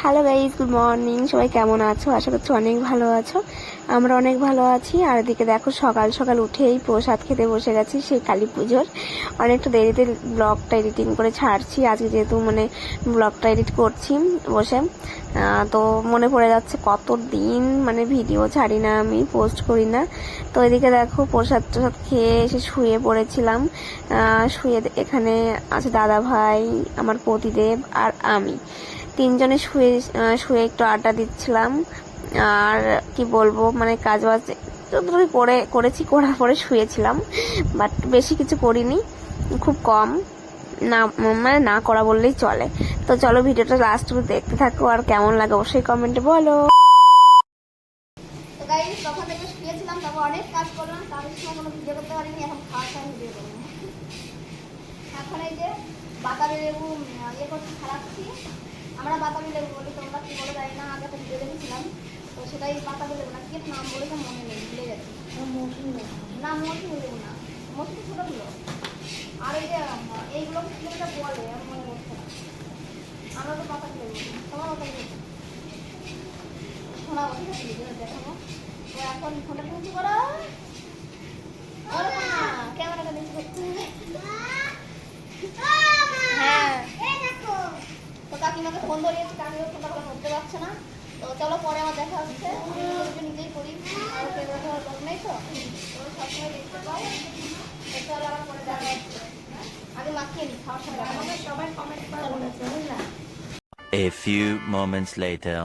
Hello guys good morning সবাই কেমন আছো? আশা করছি অনেক ভালো আছো। আমরা অনেক ভালো আছি। আর এদিকে দেখো, সকাল সকাল উঠেই প্রসাদ খেতে বসে গেছি সেই কালী পুজোর। অনেকটা দেরিতে ব্লগটা এডিটিং করে ছাড়ছি। আজকে যেহেতু মানে ব্লগটা এডিট করছি বসে। তো মনে পড়ে যাচ্ছে কত দিন মানে ভিডিও ছাড়ি না আমি পোস্ট করি না। তো এদিকে দেখো, প্রসাদ টসাদ খেয়ে এসে শুয়ে পড়েছিলাম। শুয়ে এখানে আছে দাদা ভাই, আমার পতিদেব আর আমি। তিনজনে শুয়ে শুয়ে একটু আড্ডা দিচ্ছিলাম। আর কি বলব মানে কাজ বাজ যতটুকু করে করেছি, করার পরে শুয়েছিলাম। বাট বেশি কিছু করিনি, খুব কম। না মানে না করা বললেই চলে। তো চলো ভিডিওটা লাস্ট দেখতে থাকো, আর কেমন লাগে অবশ্যই কমেন্টে বলো। এখন এই যে লেবু ইয়ে করছি খারাপছি আমরা বাতাবি লেবু বলি তোমরা কি বলে জানি না আগে একটা ভিডিও দেখেছিলাম। তো সেটাই বাতাবি লেবু না কি নাম বলেছে মনে নেই ভুলে গেছি। না মৌসুমি লেবু। না মৌসুমি ছোটোগুলো আর এই যে এইগুলো কি একটা বলে? আমার মনে পড়ছে না। আমরা তো বাতাবি লেবু বলি। তোমার বাতাবি লেবু? শোনাবো ঠিক আছে ভিডিও দেখাবো। তো এখন ফোনটা নিচে করো? ক্যামেরাটা নিচে করতে হ্যাঁ তো কাকিমাকে ফোন ধরিয়েছি কাকিমা ফোনটা পারছে না। তো চলো পরে আমার দেখা হচ্ছে। আমি নিজেই করি। আর ক্যামেরা ধরার লোক নেই তো। সবসময় দেখতে পাও চলো আবার পরে দেখা হচ্ছে। আগে মাখিয়ে নি খাওয়ার সময় সবাই কমেন্ট করে বলেছে বুঝলা A few moments later.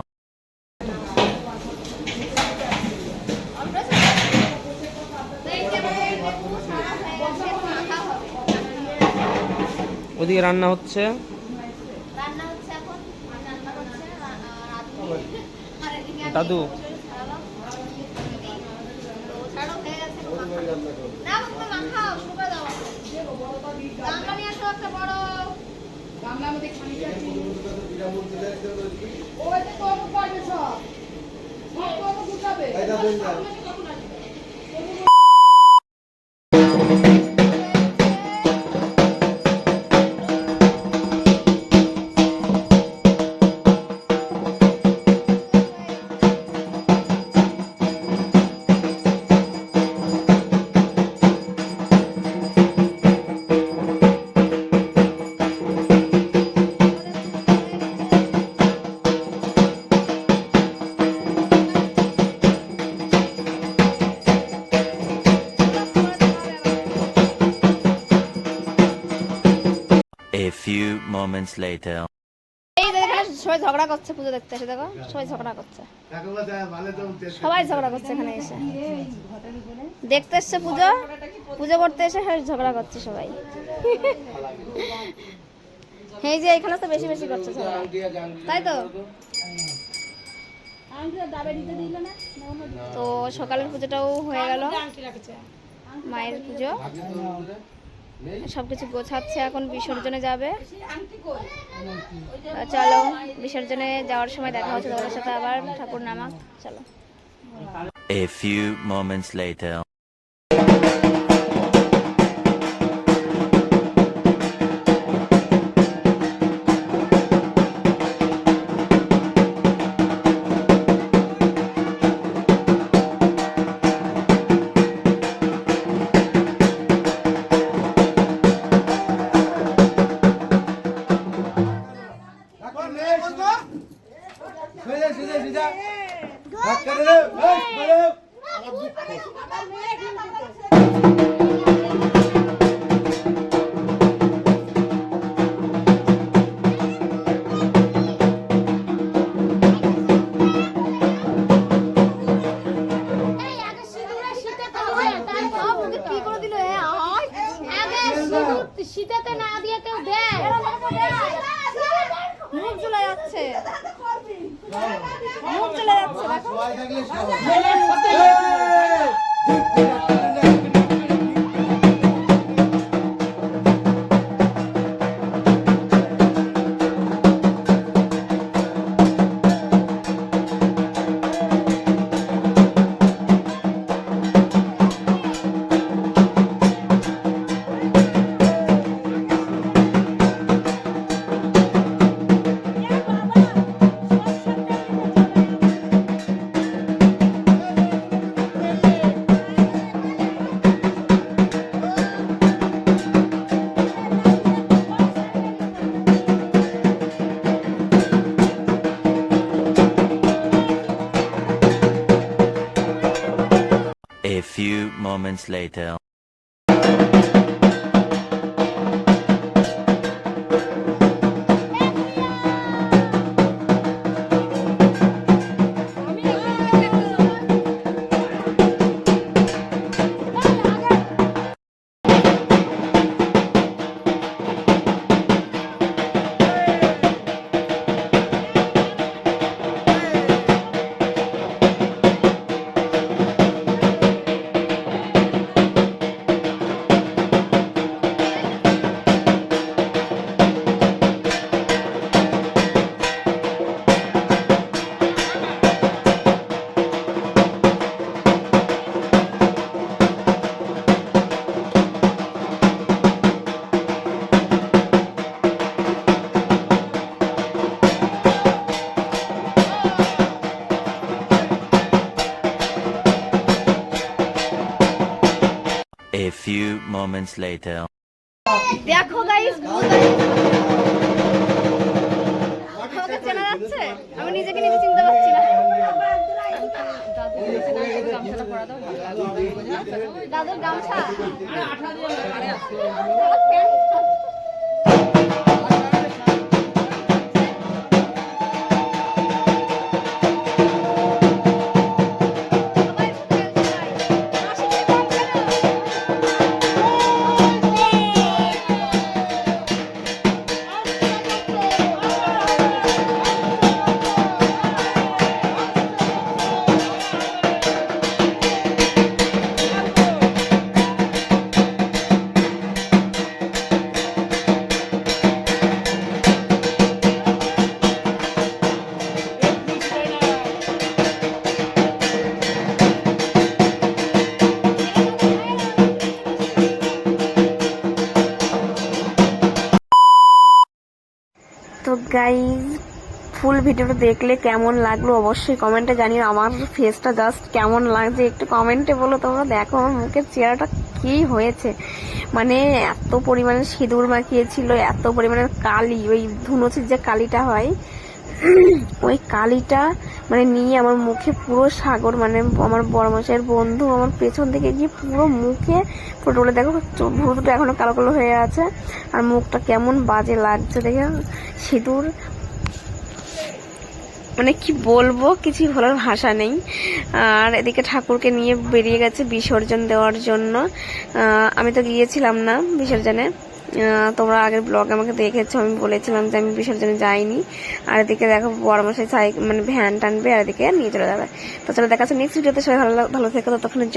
ওদিকে রান্না হচ্ছে রান্না হচ্ছে এখন রান্না হচ্ছে আর আজকে আর এদিকে আমি দাদু ছাড়ালাম। তো ছাড়ো হয়ে গেছে না তুমি মাখাও few moments later. সবাই ঝগড়া করছে পুজো দেখতে এসে, দেখো, সবাই ঝগড়া করছে। সবাই ঝগড়া করছে এখানে এসে। দেখতে এসছে পুজো পুজো করতে এসে সবাই ঝগড়া করছে সবাই। এই যে এখানে তো বেশি বেশি করছে ঝগড়া তাই তো? তো সকালের পুজোটাও হয়ে গেল। মায়ের পুজো। সবকিছু গোছাচ্ছে এখন বিসর্জনে যাবে। চলো বিসর্জনে যাওয়ার সময় দেখা হচ্ছে তোমার সাথে আবার ঠাকুর নামা চলো। A few moments later. দিয়ে। কেউ দেয় মুখ চলে যাচ্ছে। মুখ চলে যাচ্ছে। দেখো। Moments later. Few moments later. দেখো গাইস আমাকে চেনা যাচ্ছে? আমি নিজেকে নিজে চিনতে পারছি না। দাদুর গামছা। গাইজ ফুল ভিডিওটা দেখলে কেমন লাগল অবশ্যই কমেন্টে জানিও। আমার ফেসটা জাস্ট কেমন লাগছে একটু কমেন্টে বলো তোমরা। দেখো, আমার মুখের চেহারাটা কি হয়েছে? মানে এত পরিমাণে সিঁদুর মাখিয়েছিল, এত পরিমাণে কালি, ওই ধুনুচির যে কালিটা হয় ওই কালিটা মানে নিয়ে আমার মুখে পুরো সাগর মানে আমার বড়মশের বন্ধু, আমার পেছন থেকে গিয়ে পুরো মুখে পুরো দেখো চোখ- ভুরু দুটো এখনও কালো কালো হয়ে আছে। আর মুখটা কেমন বাজে লাগছে দেখে সিঁদুর। মানে কি বলব, কিছুই বলার ভাষা নেই। আর এদিকে ঠাকুরকে নিয়ে বেরিয়ে গেছে বিসর্জন দেওয়ার জন্য। আমি তো গিয়েছিলাম না বিসর্জনে। তোমরা আগের ব্লগে আমাকে দেখেছ, আমি বলেছিলাম যে আমি বিসর্জনে যাইনি। আর এদিকে দেখো বড় মশাই সাইকেল মানে ভ্যান টানবে, আর এদিকে নিয়ে চলে যাবে। তো চলে দেখা নেক্সট ভিডিওতে সবাই ভালো ভালো থেকে, ততক্ষণের